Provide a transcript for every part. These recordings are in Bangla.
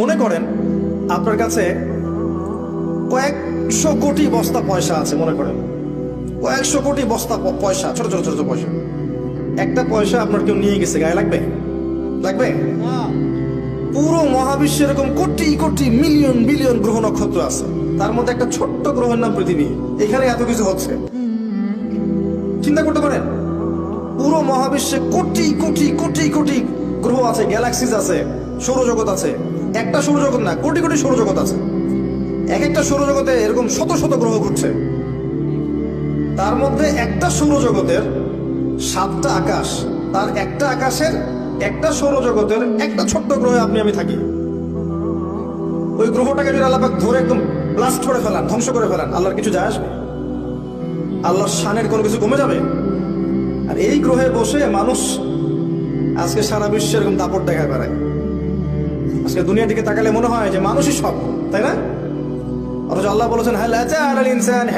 মনে করেন, আপনার কাছে কয়েকশো কোটি বস্তা পয়সা আছে, মনে করেন। কয়েকশো কোটি বস্তা পয়সা, ছোট ছোট ছোট ছোট পয়সা। একটা পয়সা আপনার কেউ নিয়ে গেছে, গায়ে লাগবে? লাগবে? পুরো মহাবিশ্বে এরকম কোটি কোটি, মিলিয়ন, বিলিয়ন গ্রহ নক্ষত্র আছে। তার মধ্যে একটা ছোট্ট গ্রহের নাম পৃথিবী। এখানে এত কিছু হচ্ছে। চিন্তা করতে পারেন, পুরো মহাবিশ্বে কোটি কোটি কোটি কোটি গ্রহ আছে, গ্যালাক্সিস আছে, সৌরজগৎ আছে। একটা সৌরজগৎ না, কোটি কোটি সৌরজগৎ আছে। এক একটা সৌরজগতে এরকম শত শত গ্রহ ঘুরছে। তার মধ্যে একটা সৌরজগতের সাতটা আকাশ, তার একটা আকাশের একটা সৌরজগতের একটা ছোট্ট গ্রহে আপনি, আমি থাকি। ওই গ্রহটাকে যদি আল্লাপাক ধরে একদম ব্লাস্ট করে ফেলান, ধ্বংস করে ফেলান, আল্লাহর কিছু যায় আসবে? আল্লাহর শানের কোনো কিছু কমে যাবে? আর এই গ্রহে বসে মানুষ আজকে সারা বিশ্বে এরকম দাপট দেখায় বেড়ায়। আজকে দুনিয়ার দিকে তাকালে মনে হয় যে মানুষই সব, তাই না? অথচ আল্লাহ বলেছেন, হাল আতা আলাল ইনসান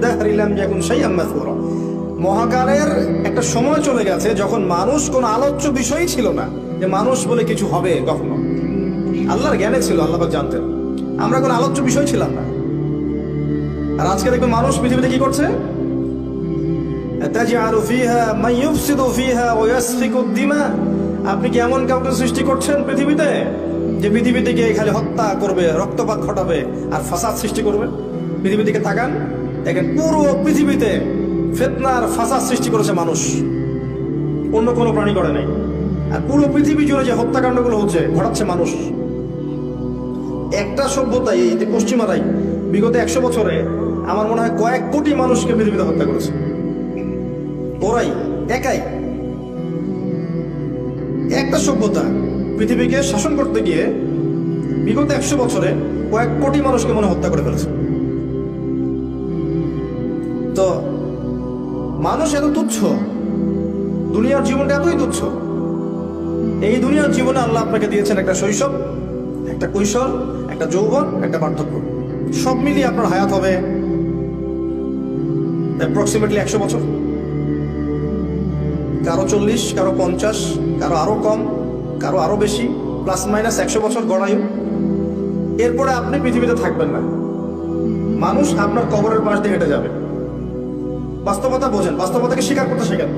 দাহরি লাম ইয়াকুন শাইআম মাযকুরা। মহাকালের একটা সময় চলে গেছে যখন মানুষ কোনো আলোচ্য বিষয়ই ছিল না যে মানুষ বলে কিছু হবে কখনো। আল্লাহর জ্ঞানে ছিল, আল্লাহ জানতেন। আমরা কোনো আলোচ্য বিষয় ছিলাম না। আর আজকে দেখবেন মানুষ পৃথিবীতে কি করছে? ফিহা, মান ইউফসিদু ফিহা ওয়া ইয়াসফিকু দিমা। আপনি কি এমন কাউকে সৃষ্টি করছেন পৃথিবীতে? যে পৃথিবী থেকে খালি হত্যা করবে, রক্তপাত ঘটাবে আর ফাসাদ সৃষ্টি করবে? পৃথিবী দিকে তাকান, দেখেন পুরো পৃথিবীতে ফেতনার ফাসাদ সৃষ্টি করেছে মানুষ। অন্য কোনো প্রাণী করে নাই। আর পুরো পৃথিবী জুড়ে যে হত্যাকাণ্ডগুলো হচ্ছে, ঘটাচ্ছে মানুষ। একটা সভ্যতাই, এই পশ্চিমারাই, বিগত একশো বছরে আমার মনে হয় কয়েক কোটি মানুষকে পৃথিবীতে হত্যা করেছে। ওরাই, একাই। একটা সভ্যতা। পৃথিবীকে শাসন করতে গিয়ে বিগত একশো বছরে কয়েক কোটি মানুষকে মনে হত্যা করে ফেলেছে। তো মানুষ এত তুচ্ছ, দুনিয়ার জীবনটা এতই তুচ্ছ। এই দুনিয়ার জীবনে আল্লাহ আপনাকে দিয়েছেন একটা শৈশব, একটা কৈশোর, একটা যৌবন, একটা পার্থক্য। সব মিলিয়ে আপনার হায়াত হবে অ্যাপ্রক্সিমেটলি একশো বছর। কারও চল্লিশ, কারও পঞ্চাশ, কারও আরও কম, কারও আরও বেশি প্লাস মাইনাস একশো বছর গড়ায়ু এরপরে আপনি পৃথিবীতে থাকবেন না। মানুষ আপনার কবরের পাশ দিয়ে হেঁটে যাবে। বাস্তবতা বোঝেন, বাস্তবতাকে স্বীকার করতে শেখেন।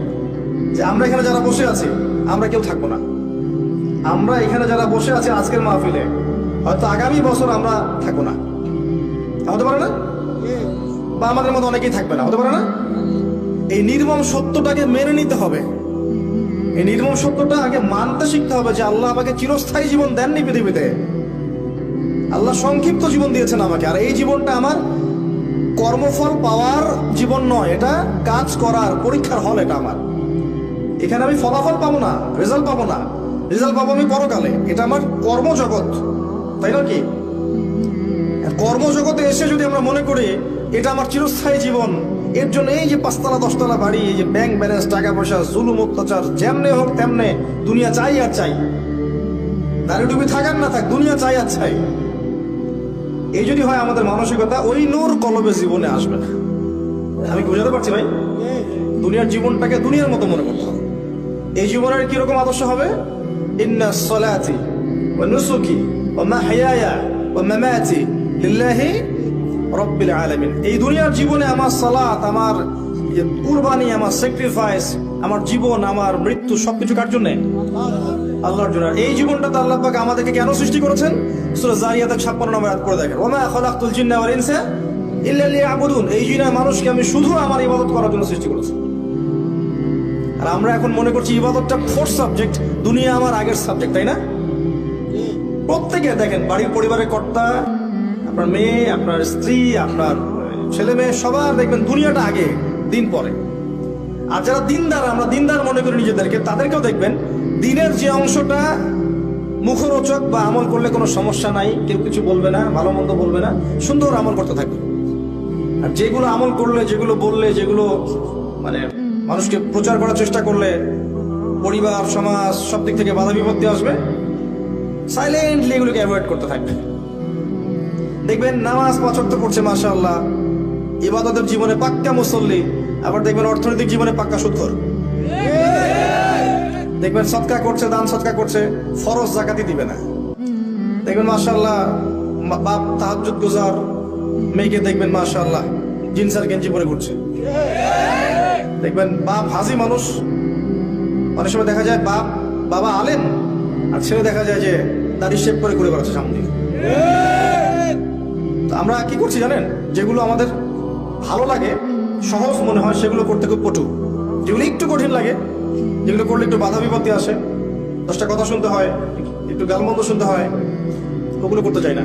যে আমরা এখানে যারা বসে আছি, আমরা কেউ থাকব না। আমরা এখানে যারা বসে আছি আজকের মাহফিলে, হয়তো আগামী বছর আমরা থাকব না। হতে পারে না? বা আমাদের মধ্যে অনেকেই থাকবে না। হতে পারে না? এই নির্মম সত্যটাকে মেনে নিতে হবে। এই নির্মম সত্যটা আগে মানতে শিখতে হবে যে আল্লাহ আমাকে চিরস্থায়ী জীবন দেননি পৃথিবীতে। আল্লাহ সংক্ষিপ্ত জীবন দিয়েছেন আমাকে। আর এই জীবনটা আমার কর্মফল পাওয়ার জীবন নয়, এটা কাজ করার, পরীক্ষার হল এটা আমার। এখানে আমি ফলাফল পাবো না রেজাল্ট পাবো না। রেজাল্ট পাবো আমি পরকালে, এটা আমার কর্মজগৎ, তাই না কি? কর্মজগতে এসে যদি আমরা মনে করি, এটা আমার চিরস্থায়ী জীবন এর জন্য এই যে পাঁচতলা, দশতলা বাড়ি, এই যে ব্যাংক ব্যালেন্স টাকা পয়সা, জুলুম, অত্যাচার, যেমনে হোক তেমনে, দুনিয়া চাই আর চাই। দাঁড়িয়ে ডুবি থাকার না থাক, দুনিয়া চাই আর চাই। এই যদি হয় আমাদের মানসিকতা, ওই নূর কলবে জীবনে আসবে না। আমি বোঝাতে পারছি ভাই? দুনিয়ার জীবনটাকে দুনিয়ার মতো মনে করতে হবে। এই জীবনের কীরকম আদর্শ হবে? ইন্না ওয়া নুসুকি ওয়া মাহইয়ায়া ওয়া মামাতি লিল্লাহি রব্বিল আলামিন। এই দুনিয়ার জীবনে আমার সালাত, আমার ইয়ে কুরবানি, আমার স্যাক্রিফাইস আমার জীবন, আমার মৃত্যু সবকিছু কার জন্য? আল্লাহর জন্য। এই জীবনটাতে আল্লাহ পাক আমাদেরকে কেন সৃষ্টি করেছেন? সূরা জারিয়াতের 56 নম্বর আয়াত করে দেখেন। ওয়া মা খালাকতুল জিন্না ওয়াল ইনসা ইল্লা লিয়াবুদুন। এই জিনা মানুষকে আমি শুধু আমার ইবাদত করার জন্য সৃষ্টি করেছি। আর আমরা এখন মনে করছি ইবাদতটা ফোর্থ সাবজেক্ট। দুনিয়া আমার আগের সাবজেক্ট, তাই না? প্রত্যেকে দেখেন, বাড়ির পরিবারের কর্তা আপনার মেয়ে, আপনার স্ত্রী, আপনার ছেলে মেয়ে, সবার দেখবেন দুনিয়াটা আগে, দিন পরে। আর যারা দিনদার, আমরা দিনদার মনে করি নিজেদেরকে, তাদেরকেও দেখবেন দিনের যে অংশটা মুখরোচক বা আমল করলে কোনো সমস্যা নাই, কেউ কিছু বলবে না, ভালো মন্দ বলবে না, সুন্দর আমল করতে থাকবে। আর যেগুলো আমল করলে, যেগুলো বললে, যেগুলো মানে মানুষকে প্রচার করার চেষ্টা করলে পরিবার, সমাজ, সব দিক থেকে বাধা বিপত্তি আসবে সাইলেন্টলি এগুলোকে অ্যাভয়েড করতে থাকবে। দেখবেন নামাজ তো করছে মাসা আল্লাহ ইবাদতের জীবনে পাক্কা মুসল্লি, আবার দেখবেন অর্থনৈতিক জীবনে পাক্কা সুৎখর দেখবেন সৎকা করছে, দান সৎকা করছে, ফরজ জাকাতি দিবে না। দেখবেন মাশাল্লাহ বাপ তাহাজ্জুদ গুজার মেয়েকে দেখবেন মাশাল্লাহ জিন্স আর গেঞ্জি পরে ঘুরছে। দেখবেন, বাপ হাজি মানুষ। অনেক সময় দেখা যায় বাপ, বাবা আলেন আর ছেলে দেখা যায় যে দাড়ি শেপ করে ঘুরে বেড়াচ্ছে সামনে। আমরা কি করছি জানেন? যেগুলো আমাদের ভালো লাগে, সহজ মনে হয় সেগুলো করতে খুব কটু। যেগুলো একটু কঠিন লাগে, যেগুলো করলে একটু বাধা বিপত্তি আসে। দশটা কথা শুনতে হয়, একটু গালমন্দ শুনতে হয়, ওগুলো করতে চাই না।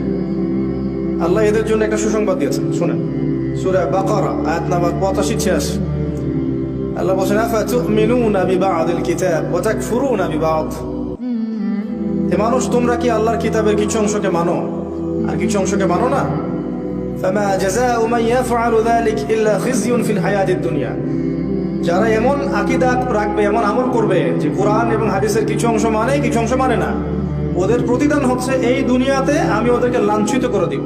আল্লাহ এদের জন্য একটা সুসংবাদ দিয়েছেন, শুনেন। সুরা বাকারা, আয়াত নাম্বার পঁচাশি, ছিয়াশি। আল্লাহ বলছেন আফাতুমিনুনা বিবাদিল কিতাব ওয়া তাকফুরুনা বিবাদ? হে মানুষ, তোমরা কি আল্লাহর কিতাবের কিছু অংশকে মানো? আর কিছু অংশকে মানো না? ফামা জাযাউ মান ইয়াফআলু যালিক ইল্লা খিজিউন ফিল দুনিয়া যারা এমন আকিদা রাখবে, এমন আমল করবে, যে কোরআন এবং হাদিসের কিছু অংশ মানে কিছু অংশ মানে না, ওদের প্রতিদান হচ্ছে, এই দুনিয়াতে আমি ওদেরকে লাঞ্ছিত করে দিব।